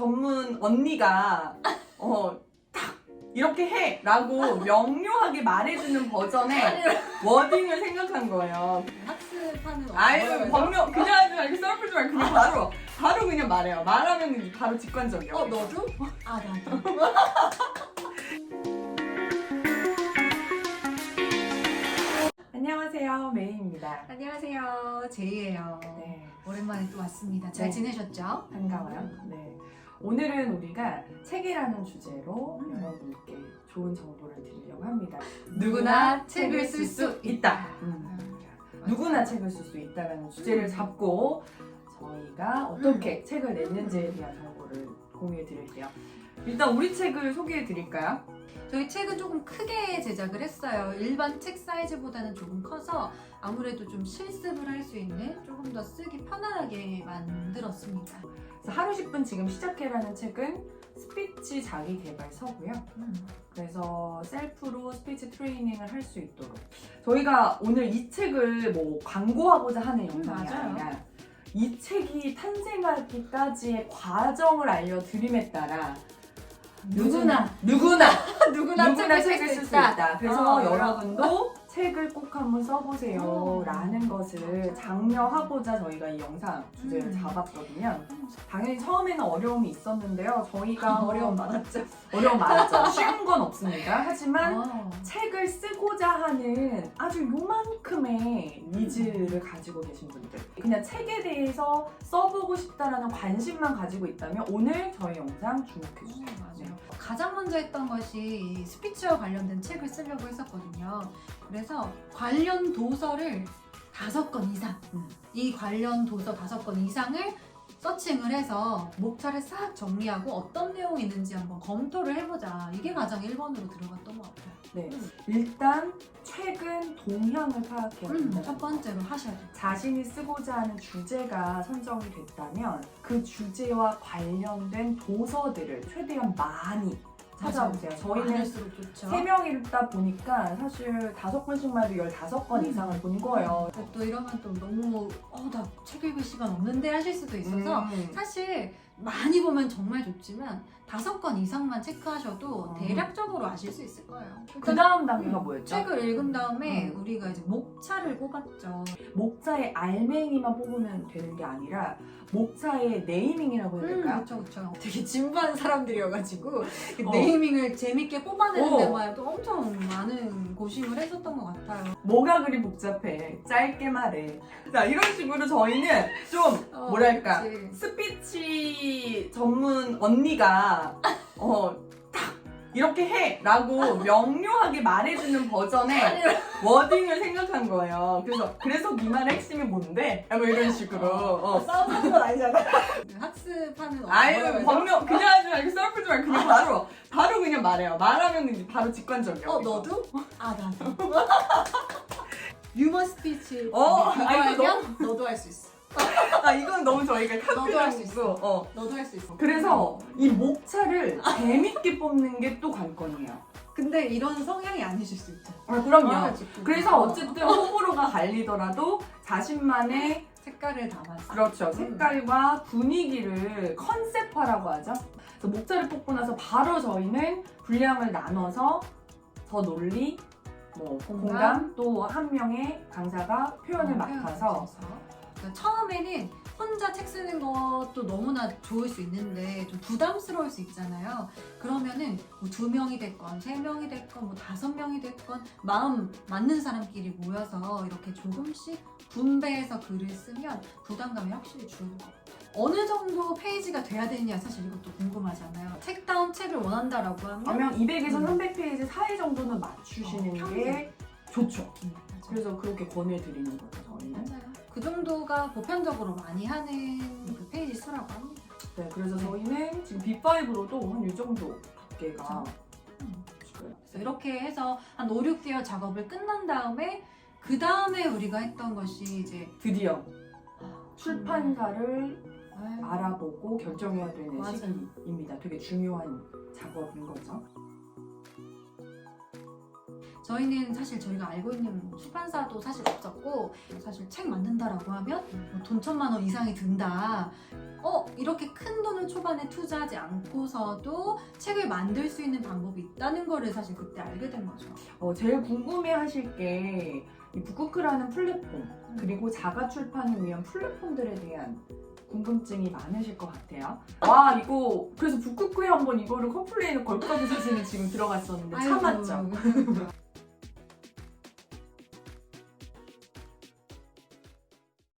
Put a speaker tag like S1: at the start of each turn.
S1: 전문 언니가 어, 딱 이렇게 해 라고 명료하게 말해주는 버전의 워딩을 생각한 거예요.
S2: 학습하는
S1: 아유 범명 그냥 하지 말고 썰풀지 말고 그냥 바로 바로 그냥 말해요. 말하면 바로 직관적이에요.
S2: 어 너도? 아 나도.
S1: 안녕하세요 메이입니다.
S2: 안녕하세요 제이예요.
S1: 네
S2: 오랜만에 또 왔습니다. 잘
S1: 네.
S2: 지내셨죠?
S1: 반가워요. 네 오늘은 우리가 책이라는 주제로
S2: 음.
S1: 여러분께 좋은 정보를 드리려고 합니다.
S2: 누구나 책을 쓸 수
S1: 있다. 음.
S2: 음.
S1: 누구나 책을 쓸 수 있다는 주제를 잡고 저희가 어떻게 책을 냈는지에 대한 정보를 공유해 드릴게요. 일단 우리 책을 소개해 드릴까요?
S2: 저희 책은 조금 크게 제작을 했어요. 일반 책 사이즈보다는 조금 커서 아무래도 좀 실습을 할 수 있는 조금 더 쓰기 편안하게 만들었습니다.
S1: 그래서 하루 10분 지금 시작해라는 책은 스피치 자기 개발서고요.
S2: 음.
S1: 그래서 셀프로 스피치 트레이닝을 할 수 있도록 저희가 오늘 이 책을 뭐 광고하고자 하는 영상이
S2: 맞아요.
S1: 아니라 이 책이 탄생하기까지의 과정을 알려드림에 따라 누구나 누구나
S2: 누구나, 책을
S1: 쓸쓸수수
S2: 있다.
S1: 그래서
S2: 어,
S1: 여러분도 책을 꼭 한번 써보세요.
S2: 어.
S1: 라는 것을 장려하고자 저희가 이 영상 주제를
S2: 음.
S1: 잡았거든요. 당연히 처음에는 어려움이 있었는데요. 저희가
S2: 어려움 많았죠.
S1: 어려움 많았죠. 쉬운 건 없습니다. 하지만
S2: 어.
S1: 책을 쓰고자 하는 아주 요만큼의 니즈를 가지고 계신 분들 그냥 책에 대해서 써보고 싶다라는 관심만 가지고 있다면 오늘 저희 영상 주목해 주세요.
S2: 음, 맞아요. 가장 먼저 했던 것이 이 스피치와 관련된 책을 쓰려고 했었거든요. 그래서 관련 도서를 다섯 권 이상,
S1: 음.
S2: 이 관련 도서 다섯 권 이상을 서칭을 해서 목차를 싹 정리하고 어떤 내용이 있는지 한번 검토를 해보자. 이게 가장 1번으로 들어갔던 것 같아요.
S1: 네.
S2: 음.
S1: 일단 최근 동향을 파악해야
S2: 음,
S1: 된다.
S2: 첫 번째로 하셔야 돼요.
S1: 자신이 쓰고자 하는 주제가 선정이 됐다면 그 주제와 관련된 도서들을 최대한 많이 찾아보세요. 저희는. 세 명이 읽다 보니까 사실 다섯 권씩만 해도 열다섯 권
S2: 음.
S1: 이상을 본 거예요.
S2: 또 이러면 또 너무 어나 책 읽을 시간 없는데 하실 수도 있어서
S1: 음.
S2: 사실 많이 보면 정말 좋지만 다섯 권 이상만 체크하셔도
S1: 어.
S2: 대략적으로 아실 수 있을 거예요.
S1: 그 다음 단계가
S2: 음,
S1: 뭐였죠?
S2: 책을 읽은 다음에
S1: 음.
S2: 우리가 이제 목차를 꼽았죠.
S1: 목자의 알맹이만 뽑으면 되는 게 아니라 목자의 네이밍이라고 해야 될까요?
S2: 그렇죠, 그렇죠. 되게 진부한 사람들이어가지고 그
S1: 어.
S2: 네이밍을 재밌게 뽑아내는
S1: 어.
S2: 데만 또 엄청 많은 고심을 했었던 것 같아요.
S1: 뭐가 그리 복잡해? 짧게 말해. 자 이런 식으로 저희는 좀
S2: 어,
S1: 뭐랄까
S2: 그치.
S1: 스피치 전문 언니가 어 딱 이렇게 해라고 명료하게 말해주는 버전의 워딩을 생각한 거예요. 그래서 그래서 네 말의 핵심이 뭔데? 뭐 이런 식으로. 어.
S2: 싸우는 건 아니잖아. 학습하는
S1: 아유
S2: 어려워요.
S1: 범명 그냥 하지 말고 썰풀지 말고 그냥 바로 바로 그냥 말해요. 말하면 바로 직관적이에요.
S2: 어 너도? 아 나도. 유머 스피치
S1: 어, 아, 이거
S2: 하면 너도 할 수 있어.
S1: 아 이건 너무 저희가
S2: 너도 할수
S1: 카피라고
S2: 있어.
S1: 어.
S2: 너도 할 수 있어.
S1: 그래서 이 목차를 재밌게 뽑는 게 또 관건이에요.
S2: 근데 이런 성향이 아니실 수 있죠.
S1: 아, 그럼요.
S2: 아.
S1: 그래서 어쨌든 호불호가 갈리더라도 자신만의
S2: 색깔을 담아서.
S1: 그렇죠 색깔과 분위기를 컨셉화라고 하죠. 그래서 목차를 뽑고 나서 바로 저희는 분량을 나눠서 더 논리, 뭐
S2: 공감,
S1: 공감, 또 한 명의 강사가 표현을
S2: 어,
S1: 맡아서
S2: 그러니까 처음에는 혼자 책 쓰는 것도 너무나 좋을 수 있는데 좀 부담스러울 수 있잖아요. 그러면은 뭐 두 명이 됐건 세 명이 됐건 뭐 다섯 명이 됐건 마음 맞는 사람끼리 모여서 이렇게 조금씩 분배해서 글을 쓰면 부담감이 확실히 줄어들 것 같아요. 어느 정도 페이지가 돼야 되느냐 사실 이것도 궁금하잖아요. 책다운 책을 원한다라고 하면
S1: 그러면 200에서
S2: 음.
S1: 300페이지 사이 정도는 맞추시는
S2: 어,
S1: 게 좋죠.
S2: 음.
S1: 그래서 그렇게 권해드리는 거죠 저희는.
S2: 맞아요. 그 정도가 보편적으로 많이 하는 그 페이지 수라고 합니다.
S1: 네, 그래서 저희는 지금 B5로도 한 이 정도 두께가
S2: 음.
S1: 지금
S2: 그래서 이렇게 해서 한 5, 6개월 작업을 끝난 다음에 그 다음에 우리가 했던 것이 이제
S1: 드디어 출판사를
S2: 아유,
S1: 알아보고 결정해야 되는
S2: 맞아요.
S1: 시기입니다. 되게 중요한 작업인 거죠.
S2: 저희는 사실 저희가 알고 있는 출판사도 사실 없었고 사실 책 만든다라고 하면 뭐 돈 천만 원 이상이 든다 어 이렇게 큰 돈을 초반에 투자하지 않고서도 책을 만들 수 있는 방법이 있다는 거를 사실 그때 알게 된 거죠.
S1: 어, 제일 궁금해 하실 게 이 북쿠크라는 플랫폼 그리고 자가 출판을 위한 플랫폼들에 대한 궁금증이 많으실 것 같아요. 와 이거 그래서 북쿠크에 한번 이거를 커플레이는 걸까지 사진을 지금 들어갔었는데 참았죠.